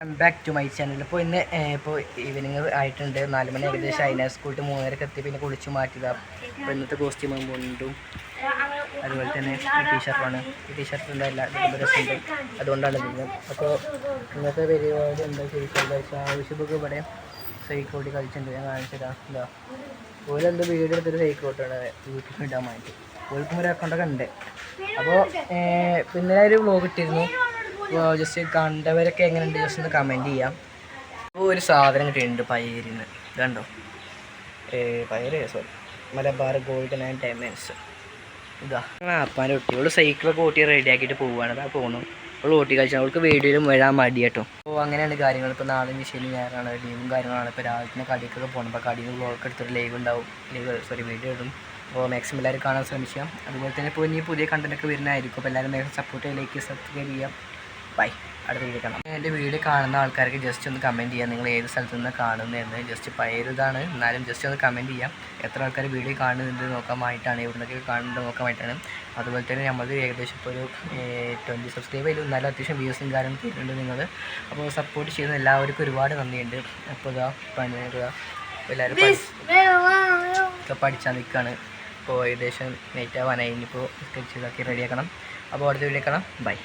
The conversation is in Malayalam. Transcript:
ബാക്ക് ടു മൈ ചാനൽ ഇപ്പോൾ ഇന്ന് ഇപ്പോൾ ഈവനിങ് ആയിട്ടുണ്ട്. നാല് മണി ഏകദേശം അതിനെ സ്കൂളിൽ മൂന്നരക്ക് എത്തി. പിന്നെ കുളിച്ച് മാറ്റിയതാ. അപ്പോൾ ഇന്നത്തെ കോസ്റ്റ്യൂം മുണ്ടും അതുപോലെ തന്നെ ടീഷർട്ടാണ് ഈ ടീഷർട്ടിന്റെ എല്ലാ രസമുണ്ട് അതുകൊണ്ടാണ് ഇത്. അപ്പോൾ ഇന്നത്തെ പരിപാടി എന്താ ചോദിച്ചാൽ ആവശ്യമൊക്കെ ഇവിടെ സൈക്കോട്ടി കളിച്ചിട്ടുണ്ട്. ഞാൻ കാണിച്ചതാ എന്താ ഓലെന്തോ വീഡിയോ എടുത്തൊരു സൈക്കോട്ടാണ് വീട്ടിൽ ഇടാൻ വേണ്ടി. ഓൾക്കും ഒരു അക്കൗണ്ടൊക്കെ ഉണ്ട് അപ്പോൾ പിന്നെ ഒരു വ്ലോഗ് ഇട്ടിരുന്നു. അപ്പോൾ ജസ്റ്റ് കണ്ടവരൊക്കെ എങ്ങനെയുണ്ട്? ജസ്റ്റ് ഒന്ന് കമന്റ് ചെയ്യാം. അപ്പോൾ ഒരു സാധനം കിട്ടിയിട്ടുണ്ട് പയരിന്ന് കണ്ടോ? പയര് sorry Malabar Gold and Diamonds ഇതാ. അപ്പാന്റെ കുട്ടി. ഇവൾ സൈക്കിളൊക്കെ ഓട്ടി റെഡി ആക്കിയിട്ട് പോവുകയാണ് അതാ പോകണം അവൾ ഓട്ടി കളിച്ചാൽ അവൾക്ക് വീഡിയോയിലും വരാൻ മടി കേട്ടോ. അപ്പോൾ അങ്ങനെയാണ് കാര്യങ്ങൾ. ഇപ്പോൾ നാളെ ശനി ഞായറാണ്. ലീവും കാര്യങ്ങളാണ്. ഇപ്പോൾ രാവിലെ കടിക്കൊക്കെ പോകണം അപ്പോൾ കടിയിൽ ബ്ലോക്ക് എടുത്തിട്ട് ലൈവ് ഉണ്ടാവും. ലൈവ് സോറി വീഡിയോ ഇടും. അപ്പോൾ മാക്സിമം എല്ലാവരും കാണാൻ ശ്രമിക്കാം. അതുപോലെ തന്നെ ഇപ്പോൾ ഇനി പുതിയ കണ്ടന്റൊക്കെ വരുന്നതായിരിക്കും. അപ്പോൾ എല്ലാവരും മാക്സിമം സപ്പോർട്ട് ലൈക്ക് സബ്സ്ക്രൈബ് ചെയ്യാം. ബൈ അടുത്ത വീഡിയോ കാണാം. എന്റെ വീഡിയോ കാണുന്ന ആൾക്കാർക്ക് ജസ്റ്റ് ഒന്ന് കമന്റ് ചെയ്യാം. നിങ്ങൾ ഏത് സ്ഥലത്തു നിന്ന് കാണുന്നതെന്ന്. ജസ്റ്റ് പയരുതാണ് എന്നാലും ജസ്റ്റ് ഒന്ന് കമന്റ് ചെയ്യാം. എത്ര ആൾക്കാർ വീഡിയോ കാണുന്നുണ്ട് നോക്കാമായിട്ടാണ്. ഇവിടുന്നൊക്കെ കാണുന്നുണ്ട് നോക്കാമായിട്ടാണ്. അതുപോലെ തന്നെ നമ്മൾ ഏകദേശം ഇപ്പോൾ ഒരു ട്വന്റി സബ്സ്ക്രൈബ് ചെയ്തു. എന്നാലും അത്യാവശ്യം വ്യൂസും കാര്യങ്ങളും തരുന്നുണ്ട് നിങ്ങൾ അപ്പോൾ സപ്പോർട്ട് ചെയ്യുന്ന എല്ലാവർക്കും ഒരുപാട് നന്ദിയുണ്ട്. അപ്പോൾ ഇതാ പണിയുക എല്ലാവരും ഒക്കെ പഠിച്ചാൽ നിൽക്കുകയാണ് ഇപ്പോൾ ഏകദേശം നൈറ്റ് ആവാനായി. ഇനിയിപ്പോൾ സ്കെച്ച് ഇതാക്കി റെഡിയാക്കണം അപ്പോൾ അടുത്ത വീഡിയോ കാണാം. ബൈ